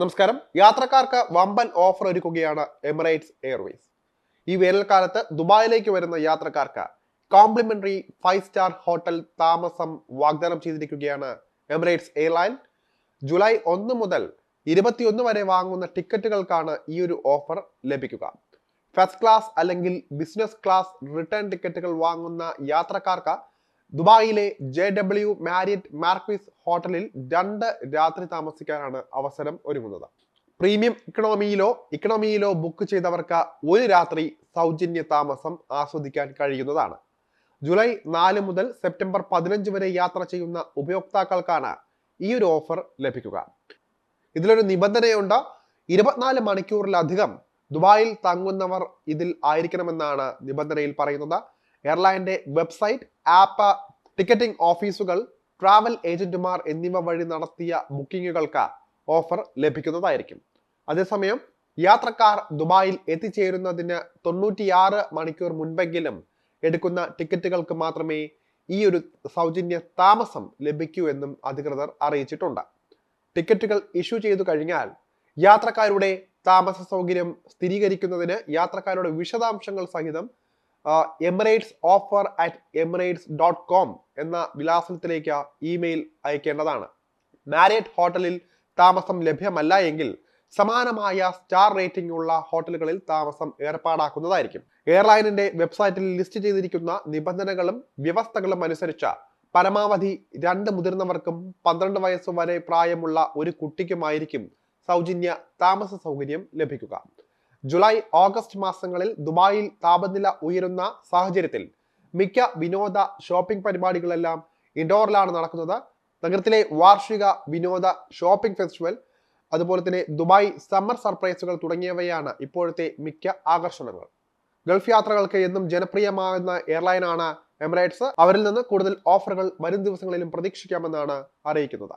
നമസ്കാരം. യാത്രക്കാർക്ക് വമ്പൻ ഓഫർ ഒരുക്കുകയാണ് എമിറേറ്റ്സ് എയർവേസ് ഈ വേനൽക്കാലത്ത് ദുബായിലേക്ക് വരുന്ന യാത്രക്കാർക്ക് കോംപ്ലിമെന്ററി ഫൈവ് സ്റ്റാർ ഹോട്ടൽ താമസം വാഗ്ദാനം ചെയ്തിരിക്കുകയാണ് എമിറേറ്റ്സ് എയർലൈൻ ജൂലൈ ഒന്ന് മുതൽ ഇരുപത്തിയൊന്ന് വരെ വാങ്ങുന്ന ടിക്കറ്റുകൾക്കാണ് ഈ ഒരു ഓഫർ ലഭിക്കുക. ഫസ്റ്റ് ക്ലാസ് അല്ലെങ്കിൽ ബിസിനസ് ക്ലാസ് റിട്ടേൺ ടിക്കറ്റുകൾ വാങ്ങുന്ന യാത്രക്കാർക്ക് ദുബായിലെ ജെ ഡബ്ല്യു മാരിയറ്റ് മാർക്വിസ് ഹോട്ടലിൽ രണ്ട് രാത്രി താമസിക്കാനാണ് അവസരം ഒരുങ്ങുന്നത്. പ്രീമിയം ഇക്കണോമിയിലോ ഇക്കണോമിയിലോ ബുക്ക് ചെയ്തവർക്ക് ഒരു രാത്രി സൗജന്യ താമസം ആസ്വദിക്കാൻ കഴിയുന്നതാണ്. ജൂലൈ നാല് മുതൽ സെപ്റ്റംബർ പതിനഞ്ച് വരെ യാത്ര ചെയ്യുന്ന ഉപയോക്താക്കൾക്കാണ് ഈ ഒരു ഓഫർ ലഭിക്കുക. ഇതിലൊരു നിബന്ധനയുണ്ട് ഇരുപത്തിനാല് മണിക്കൂറിലധികം ദുബായിൽ തങ്ങുന്നവർ ഇതിൽ ആയിരിക്കണമെന്നാണ് നിബന്ധനയിൽ പറയുന്നത്. എയർലൈന്റെ വെബ്സൈറ്റ് ആപ്പ് ടിക്കറ്റിംഗ് ഓഫീസുകൾ ട്രാവൽ ഏജന്റുമാർ എന്നിവ വഴി നടത്തിയ ബുക്കിങ്ങുകൾക്ക് ഓഫർ ലഭിക്കുന്നതായിരിക്കും. അതേസമയം യാത്രക്കാർ ദുബായിൽ എത്തിച്ചേരുന്നതിന് തൊണ്ണൂറ്റിയാറ് മണിക്കൂർ മുൻപെങ്കിലും എടുക്കുന്ന ടിക്കറ്റുകൾക്ക് മാത്രമേ ഈ ഒരു സൗജന്യ താമസം ലഭിക്കൂ എന്നും അധികൃതർ അറിയിച്ചിട്ടുണ്ട്. ടിക്കറ്റുകൾ ഇഷ്യൂ ചെയ്തു കഴിഞ്ഞാൽ യാത്രക്കാരുടെ താമസ സൗകര്യം സ്ഥിരീകരിക്കുന്നതിന് യാത്രക്കാരുടെ വിശദാംശങ്ങൾ സഹിതം Emirates offer at Emirates dot com എന്ന വിലാസത്തിലേക്ക് ഇമെയിൽ അയക്കേണ്ടതാണ്. മാരിയറ്റ് ഹോട്ടലിൽ താമസം ലഭ്യമല്ല എങ്കിൽ സമാനമായ സ്റ്റാർ റേറ്റിംഗ് ഉള്ള ഹോട്ടലുകളിൽ താമസം ഏർപ്പാടാക്കുന്നതായിരിക്കും. എയർലൈനിന്റെ വെബ്സൈറ്റിൽ ലിസ്റ്റ് ചെയ്തിരിക്കുന്ന നിബന്ധനകളും വ്യവസ്ഥകളും അനുസരിച്ച് പരമാവധി രണ്ട് മുതിർന്നവർക്കും പന്ത്രണ്ട് വയസ്സ് വരെ പ്രായമുള്ള ഒരു കുട്ടിക്കുമായിരിക്കും സൗജന്യ താമസ സൗകര്യം ലഭിക്കുക. ജൂലൈ ഓഗസ്റ്റ് മാസങ്ങളിൽ ദുബായിൽ താപനില ഉയരുന്ന സാഹചര്യത്തിൽ മിക്ക വിനോദ ഷോപ്പിംഗ് പരിപാടികളെല്ലാം ഇൻഡോറിലാണ് നടക്കുന്നത്. നഗരത്തിലെ വാർഷിക വിനോദ ഷോപ്പിംഗ് ഫെസ്റ്റിവൽ അതുപോലെ തന്നെ ദുബായ് സമ്മർ സർപ്രൈസുകൾ തുടങ്ങിയവയാണ് ഇപ്പോഴത്തെ മിക്ക ആകർഷണങ്ങൾ. ഗൾഫ് യാത്രകൾക്ക് എന്നും ജനപ്രിയമാകുന്ന എയർലൈനാണ് എമിറേറ്റ്സ്. അവരിൽ നിന്ന് കൂടുതൽ ഓഫറുകൾ വരും ദിവസങ്ങളിലും പ്രതീക്ഷിക്കാമെന്നാണ് അറിയിക്കുന്നത്.